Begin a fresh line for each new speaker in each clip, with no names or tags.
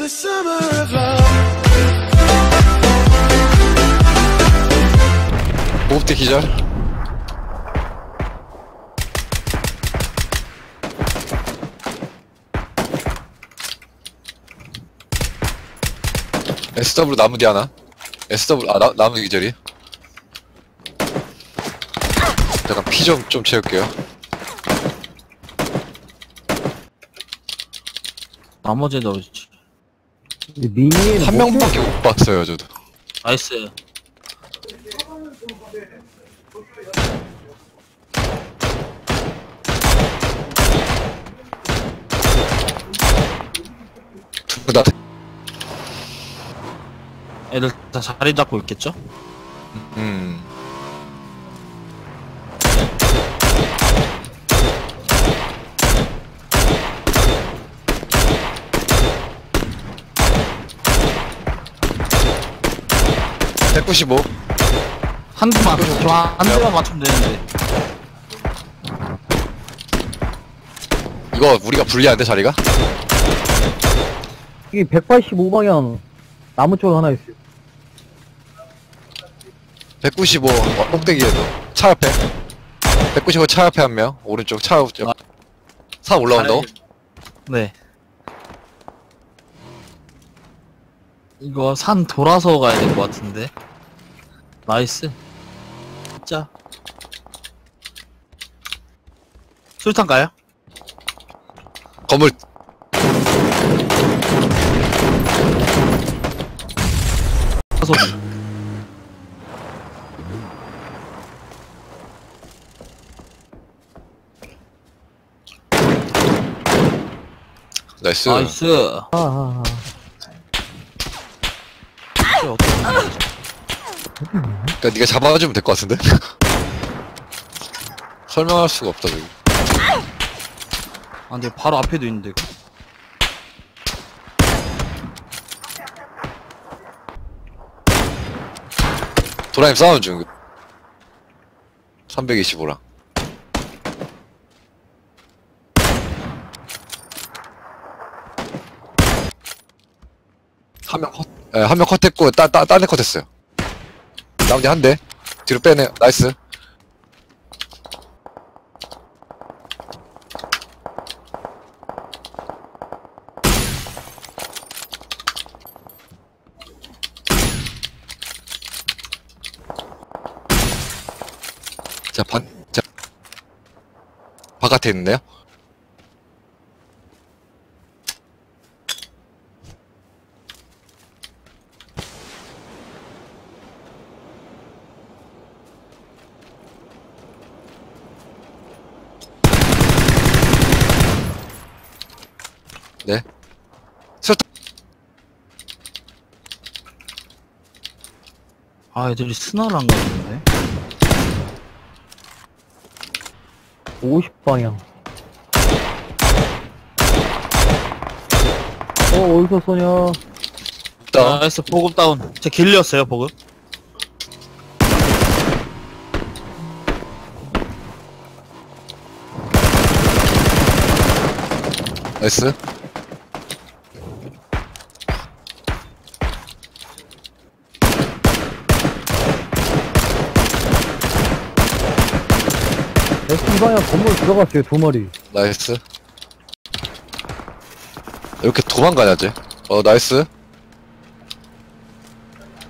the summer of love.
보급대 기절. SW 나무 뒤 하나. SW 아 나, 나무 기절이. 잠깐 피 좀 좀 채울게요.
나머지는 어딨지?
미니에는 한뭐
명밖에 못 봤어요 저도.
나이스.
나
애들 다 자리 잡고 있겠죠?
음. (195)
한 대만, 저한 대만 맞추면 되는데.
이거 우리가 불리한데 자리가?
이게 185방향 나무 쪽 하나 있어요.
195 어, 꼭대기에도 차 옆에 195차 옆에 한 명 오른쪽 차 옆.
아.
사 올라온다고?
네. 이거 산 돌아서 가야 될 것 같은데. 나이스. 진짜. 술탄 가요?
건물
가서.
나이스
나이스.
아, 아, 아.
이게 어떻게 하는 거지?
그니까 네가 잡아주면 될 것 같은데? 설명할 수가 없다 저기
아, 근데 바로 앞에도 있는데. 이거.
도라님 싸우는 중 325랑 한명 컷, 예, 한명 컷했고, 따, 따, 딴애 컷했어요. 나머지 한 대. 뒤로 빼네, 나이스. 자, 반, 자. 바깥에 있는데요? 네. 설탕,
아, 애들이 스나를 안 가는데.
50방향. 어, 어디서 쏘냐?
다운.
나이스, 보급 다운. 제 길렸어요, 보급.
나이스.
S2방향 건물 들어갔어요, 두 마리.
나이스. 이렇게 도망가야지. 어, 나이스.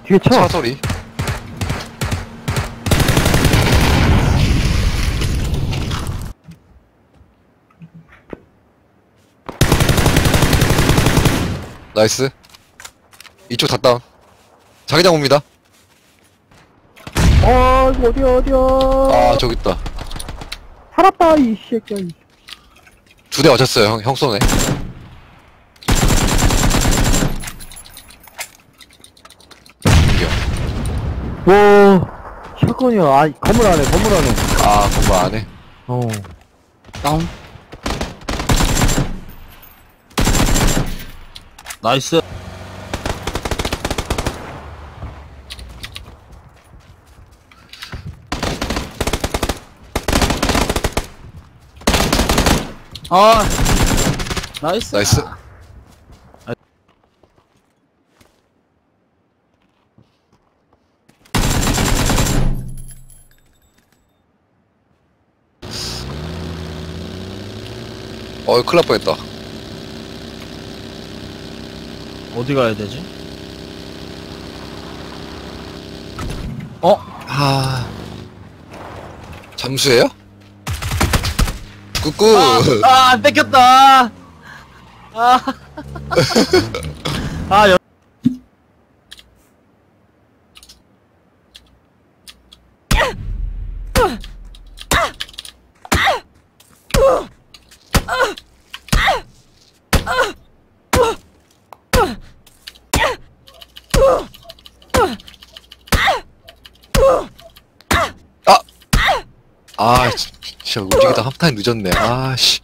뒤에 차!
차 소리. 나이스. 이쪽 다 다운. 자기장 옵니다.
아, 이거 어디야, 어디야.
아, 저기 있다.
살았다, 이 새끼야. 이.
두대 맞췄어요, 형, 형 손에. 이겨.
와, 샷건이야. 아, 건물 안에, 건물 안에.
아, 그거 안 해.
어.
다운. 나이스. 아 나이스
나이스 어이 큰일 날 뻔했다
어디 가야 되지? 어?
아 잠수해요? 꾸꾸!
아, 아, 안 뺏겼다. 아. 아, 여...
아, 진- 진짜 움직이다 한 타임 늦었네. 아, 씨.